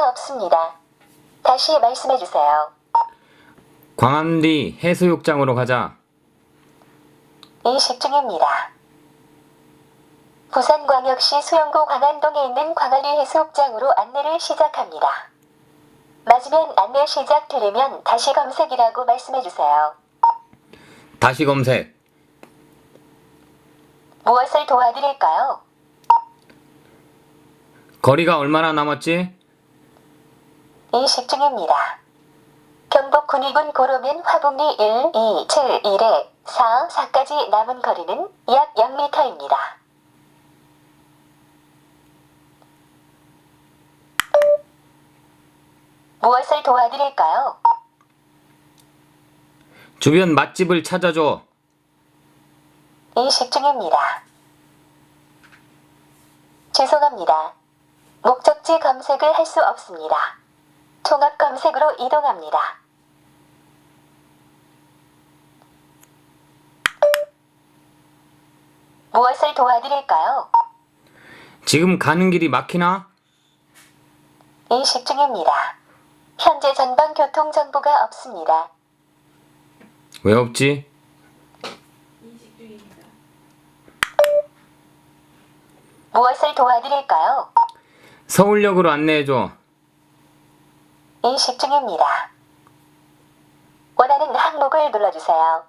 수가 없습니다. 다시 말씀해 주세요. 광안리 해수욕장으로 가자. 인식 중입니다. 부산광역시 수영구 광안동에 있는 광안리 해수욕장으로 안내를 시작합니다. 맞으면 안내 시작 들으면 다시 검색이라고 말씀해 주세요. 다시 검색. 무엇을 도와드릴까요? 거리가 얼마나 남았지? 인식 중입니다. 경북 군위군 고로면 화북리 1, 2, 7, 1에 4, 4까지 남은 거리는 약 0m입니다. 무엇을 도와드릴까요? 주변 맛집을 찾아줘. 인식 중입니다. 죄송합니다. 목적지 검색을 할 수 없습니다. 통합 검색으로 이동합니다. 무엇을 도와드릴까요? 지금 가는 길이 막히나? 인식 중입니다. 현재 전방 교통 정보가 없습니다. 왜 없지? 무엇을 도와드릴까요? 서울역으로 안내해줘. 인식 중입니다. 원하는 항목을 눌러주세요.